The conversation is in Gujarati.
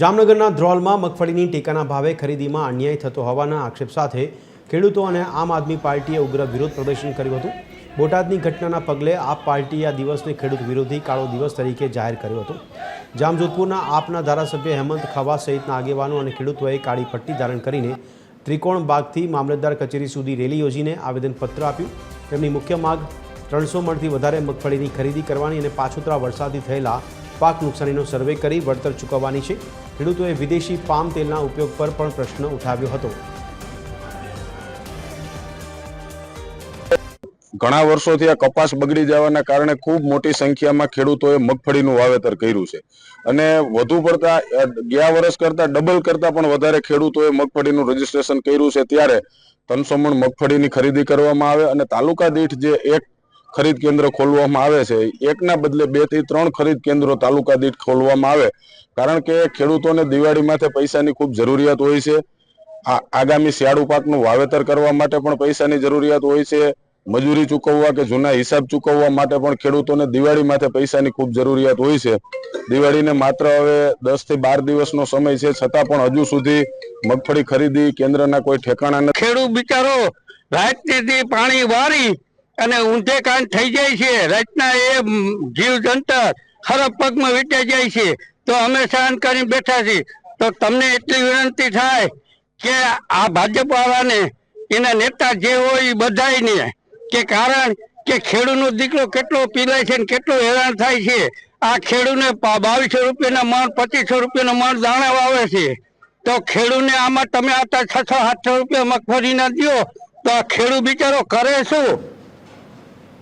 જામનગરના ધ્રોલમાં મગફળીની ટેકાના ભાવે ખરીદીમાં અન્યાય થતો હોવાના આક્ષેપ સાથે ખેડૂતો અને આમ આદમી પાર્ટીએ ઉગ્ર વિરોધ પ્રદર્શન કર્યું હતું. બોટાદની ઘટનાના પગલે આપ પાર્ટીએ આ દિવસને ખેડૂત વિરોધી કાળો દિવસ તરીકે જાહેર કર્યો હતો. જામજોધપુરના આપના ધારાસભ્ય હેમંત ખવા સહિતના આગેવાનો અને ખેડૂતોએ કાળી પટ્ટી ધારણ કરીને ત્રિકોણ બાગથી મામલતદાર કચેરી સુધી રેલી યોજીને આવેદનપત્ર આપ્યું. તેમની મુખ્ય માગ ત્રણસો મણથી વધારે મગફળીની ખરીદી કરવાની અને પાછોતરા વરસાદથી થયેલા પાક નુકસાનીનો સર્વે કરી વળતર ચૂકવવાની છે. ખેડૂતોએ વિદેશી પામ તેલના ઉપયોગ પર પણ પ્રશ્ન ઉઠાવ્યો હતો. ઘણા વર્ષોથી આ કપાસ બગડી જવાના કારણે ખૂબ મોટી સંખ્યામાં ખેડૂતોએ મગફળીનું વાવેતર કર્યું છે. અને વધુ પડતા, ગયા વર્ષ કરતા ડબલ કરતા પણ વધારે ખેડૂતોએ મગફળીનું રજીસ્ટ્રેશન કર્યું છે. ત્યારે ત્રણસો મગફળીની ખરીદી કરવામાં આવે અને તાલુકા દીઠ જે એક ખરીદ કેન્દ્ર ખોલવામાં આવે છે. એકના બદલે બેથી ત્રણ ખરીદ કેન્દ્રો તાલુકા દીઠ ખોલવામાં આવે. કારણ કે ખેડૂતોને દિવાળી માથે પૈસાની ખૂબ જરૂરિયાત હોય છે. આગામી શિયાળુ પાકનું વાવેતર કરવા માટે પણ પૈસાની જરૂરિયાત હોય છે. મજૂરી ચૂકવવા કે જૂના હિસાબ ચૂકવવા માટે પણ ખેડૂતોને દિવાળી માથે પૈસાની ખૂબ જરૂરિયાત હોય છે. દિવાળીને માત્ર હવે દસથી બાર દિવસનો સમય છે. છતાં પણ હજુ સુધી મગફળી ખરીદી કેન્દ્રના કોઈ ઠેકાણા નથી. ખેડૂત બિચારો રાતથી પાણી વારી અને ઊંધે કાન થઈ જાય છે. રચના એ જીવ જંતર ખરાબ પગમાં વીટાઈ જાય છે. તો અમે સહન કરીને બેઠા છીએ. તો તમને એટલી વિનંતી થાય કે આ ભાજપ વાળાને એના નેતા જે હોય એ બધાયને, કે કારણ કે ખેડૂતનો દીકરો કેટલો પીલાય છે ને કેટલો હેરાન થાય છે. આ ખેડૂને બાવીસો રૂપિયાના મણ, પચીસો રૂપિયાના મણ દાણા વાવે છે. તો ખેડૂને આમાં તમે આતા છસો સાતસો રૂપિયા મગફળીના દો તો આ ખેડૂત બિચારો કરે શું?